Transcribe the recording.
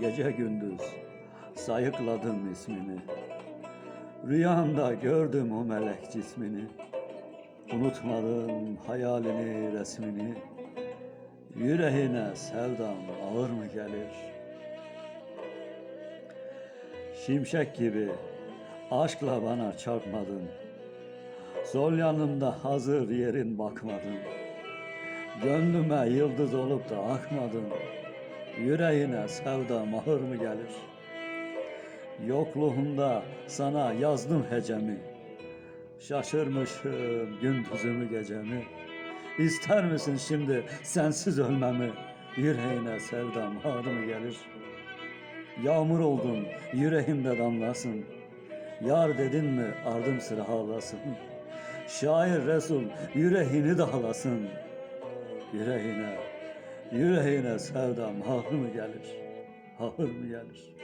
gece gündüz sayıkladım ismini. Rüyamda gördüm o melek cismini. Unutmadım hayalini, resmini. Yüreğine sevdam ağır mı gelir? Şimşek gibi aşkla bana çarpmadın. Sol yanımda hazır yerin bakmadın. Gönlüme yıldız olup da akmadın. Yüreğine sevdam ağır mı gelir? Yokluğumda sana yazdım hecemi. Şaşırmışım gündüzümü gecemi. İster misin şimdi sensiz ölmemi? Yüreğine sevdam ağır mı gelir? Yağmur oldun yüreğimde damlasın. Yar dedin mi ardım sıra ağlasın. Şair Resul yüreğini dağlasın. Yüreğine, yüreğine sevdam ağır mı gelir? Ağır mı gelir?